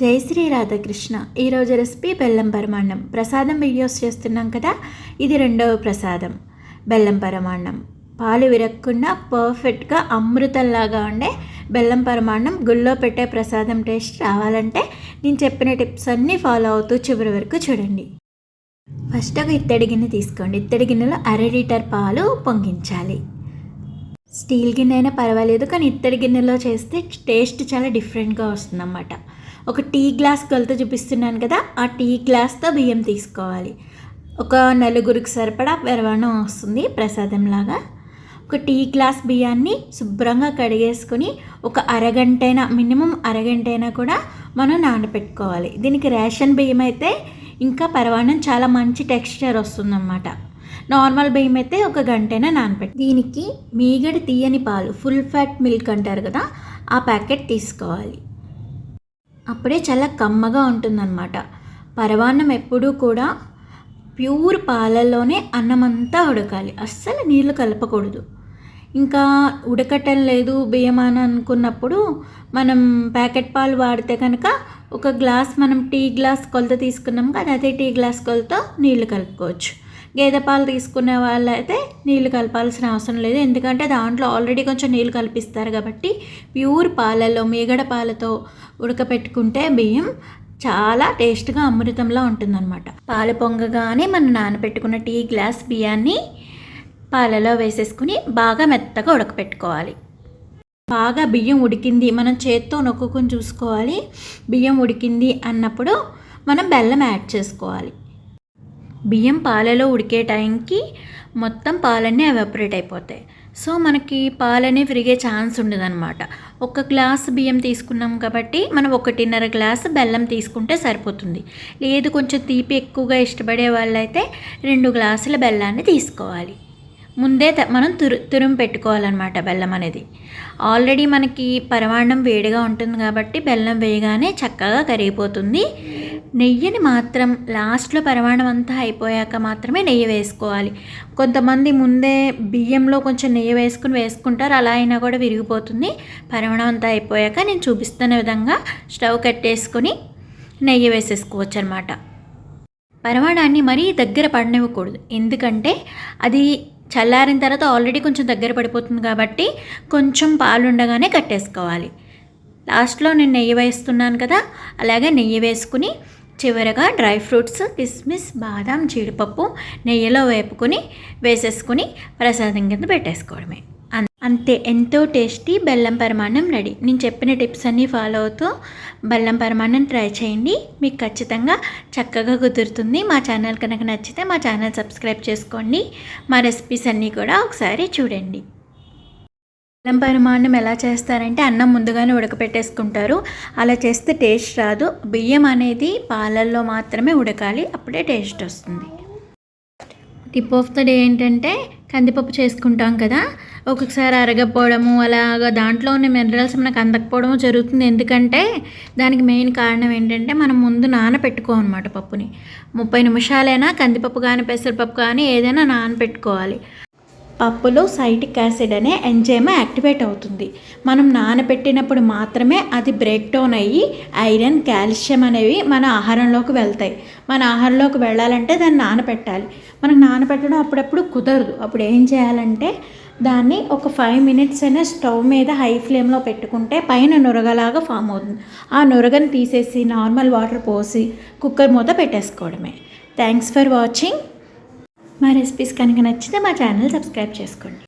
జై శ్రీ రాధాకృష్ణ. ఈరోజు రెసిపీ బెల్లం పరమాన్నం. ప్రసాదం వీడియోస్ చేస్తున్నాం కదా ఇది రెండవ ప్రసాదం. బెల్లం పరమాన్నం. పాలు విరక్కుండా పర్ఫెక్ట్గా అమృతంలాగా ఉండే బెల్లం పరమాన్నం గుళ్ళో పెట్టే ప్రసాదం టేస్ట్ రావాలంటే నేను చెప్పిన టిప్స్ అన్నీ ఫాలో అవుతూ చివరి వరకు చూడండి. ఫస్ట్ ఒక ఇత్తడి గిన్నె తీసుకోండి. ఇత్తడి గిన్నెలో అర లీటర్ పాలు పొంగించాలి. స్టీల్ గిన్నె అయినా పర్వాలేదు కానీ ఇత్తడి గిన్నెలో చేస్తే టేస్ట్ చాలా డిఫరెంట్గా వస్తుందన్నమాట. ఒక టీ గ్లాస్ కొలత చూపిస్తున్నాను కదా ఆ టీ గ్లాస్తో బియ్యం తీసుకోవాలి. ఒక నలుగురికి సరిపడా పెరవణం వస్తుంది ప్రసాదంలాగా. ఒక టీ గ్లాస్ బియ్యాన్ని శుభ్రంగా కడిగేసుకొని ఒక అరగంటైనా మినిమం అరగంటైనా కూడా మనం నానబెట్టుకోవాలి. దీనికి రేషన్ బియ్యం అయితే ఇంకా పరవాణం చాలా మంచి టెక్స్చర్ వస్తుందన్నమాట. నార్మల్ బియ్యం అయితే ఒక గంటైనా నానబెట్టి. దీనికి మీగడి తీయని పాలు ఫుల్ ఫ్యాట్ మిల్క్ అంటారు కదా ఆ ప్యాకెట్ తీసుకోవాలి. అప్పుడే చాలా కమ్మగా ఉంటుందన్నమాట. పరవాన్నం ఎప్పుడూ కూడా ప్యూర్ పాలల్లోనే అన్నం అంతా ఉడకాలి. అస్సలు నీళ్ళు కలపకూడదు. ఇంకా ఉడకటం లేదు బియ్యం అని అనుకున్నప్పుడు మనం ప్యాకెట్ పాలు వాడితే కనుక ఒక గ్లాస్ మనం టీ గ్లాస్ కొలత తీసుకున్నాం కదా అదే టీ గ్లాస్ కొలత నీళ్ళు కలుపుకోవచ్చు. గేదె పాలు తీసుకునే వాళ్ళైతే నీళ్ళు కలపాల్సిన అవసరం లేదు. ఎందుకంటే దాంట్లో ఆల్రెడీ కొంచెం నీళ్ళు కల్పిస్తారు కాబట్టి ప్యూర్ పాలలో మీగడ పాలతో ఉడకపెట్టుకుంటే బియ్యం చాలా టేస్ట్గా అమృతంలో ఉంటుందన్నమాట. పాలు పొంగగానే మనం నానబెట్టుకున్న టీ గ్లాస్ బియ్యాన్ని పాలలో వేసేసుకుని బాగా మెత్తగా ఉడకపెట్టుకోవాలి. బాగా బియ్యం ఉడికింది మనం చేత్తో నొక్కుని చూసుకోవాలి. బియ్యం ఉడికింది అన్నప్పుడు మనం బెల్లం యాడ్ చేసుకోవాలి. బియ్యం పాలలో ఉడికే టైంకి మొత్తం పాలన్నీ ఎవాపరేట్ అయిపోతాయి. సో మనకి పాలనే విరిగే ఛాన్స్ ఉండదన్నమాట. ఒక గ్లాస్ బియ్యం తీసుకున్నాం కాబట్టి మనం ఒకటిన్నర గ్లాస్ బెల్లం తీసుకుంటే సరిపోతుంది. లేదు కొంచెం తీపి ఎక్కువగా ఇష్టపడే వాళ్ళైతే రెండు గ్లాసుల బెల్లాన్ని తీసుకోవాలి. ముందే మనం తురు తురుము పెట్టుకోవాలన్నమాట బెల్లం అనేది. ఆల్రెడీ మనకి పరమాన్నం వేడిగా ఉంటుంది కాబట్టి బెల్లం వేయగానే చక్కగా కరిగిపోతుంది. నెయ్యిని మాత్రం లాస్ట్లో పరమాణం అంతా అయిపోయాక మాత్రమే నెయ్యి వేసుకోవాలి. కొంతమంది ముందే బియ్యంలో కొంచెం నెయ్యి వేసుకుని వేసుకుంటారు. అలా అయినా కూడా విరిగిపోతుంది. పరమాణం అంతా అయిపోయాక నేను చూపిస్తున్న విధంగా స్టవ్ కట్టేసుకొని నెయ్యి వేసేసుకోవచ్చు అనమాట పరమాణాన్ని మరీ దగ్గర పడనివ్వకూడదు. ఎందుకంటే అది చల్లారిన తర్వాత ఆల్రెడీ కొంచెం దగ్గర పడిపోతుంది కాబట్టి కొంచెం పాలుండగానే కట్టేసుకోవాలి. లాస్ట్లో నేను నెయ్యి వేస్తున్నాను కదా అలాగే నెయ్యి వేసుకుని చివరగా డ్రై ఫ్రూట్స్ కిస్మిస్ బాదాం జీడిపప్పు నెయ్యిలో వేపుకొని వేసేసుకుని ప్రసాదం కింద పెట్టేసుకోవడమే. అంతే. ఎంతో టేస్టీ బెల్లం పరమాన్నం రెడీ. నేను చెప్పిన టిప్స్ అన్నీ ఫాలో అవుతూ బెల్లం పరమాన్నం ట్రై చేయండి. మీకు ఖచ్చితంగా చక్కగా కుదురుతుంది. మా ఛానల్ కనుక నచ్చితే మా ఛానల్ సబ్స్క్రైబ్ చేసుకోండి. మా రెసిపీస్ అన్నీ కూడా ఒకసారి చూడండి. అల్లం పరమాన్నం ఎలా చేస్తారంటే అన్నం ముందుగానే ఉడకపెట్టేసుకుంటారు. అలా చేస్తే టేస్ట్ రాదు. బియ్యం అనేది పాలల్లో మాత్రమే ఉడకాలి. అప్పుడే టేస్ట్ వస్తుంది. టిప్ ఆఫ్ ద డే ఏంటంటే కందిపప్పు చేసుకుంటాం కదా. ఒక్కొక్కసారి అరగపోవడము అలాగా దాంట్లో ఉన్న మినరల్స్ మనకు అందకపోవడము జరుగుతుంది. ఎందుకంటే దానికి మెయిన్ కారణం ఏంటంటే మనం ముందు నానపెట్టుకోమన్నమాట పప్పుని. ముప్పై నిమిషాలైనా కందిపప్పు కానీ పెసరపప్పు కానీ ఏదైనా నానపెట్టుకోవాలి. పప్పులో సైటిక్ యాసిడ్ అనే ఎంజైమ్ యాక్టివేట్ అవుతుంది. మనం నానబెట్టినప్పుడు మాత్రమే అది బ్రేక్ డౌన్ అయ్యి ఐరన్ కాల్షియం అనేవి మన ఆహారంలోకి వెళ్తాయి. మన ఆహారంలోకి వెళ్ళాలంటే దాన్ని నానబెట్టాలి. మనకు నానబెట్టడం అప్పుడప్పుడు కుదరదు. అప్పుడు ఏం చేయాలంటే దాన్ని ఒక ఫైవ్ మినిట్స్ అయినా స్టవ్ మీద హై ఫ్లేమ్లో పెట్టుకుంటే పైన నురగలాగా ఫామ్ అవుతుంది. ఆ నురగని తీసేసి నార్మల్ వాటర్ పోసి కుక్కర్ మూత పెట్టేసుకోవడమే. Thanks for watching. మా రెసిపీస్ కనుక నచ్చితే మా ఛానల్ సబ్స్క్రైబ్ చేసుకోండి.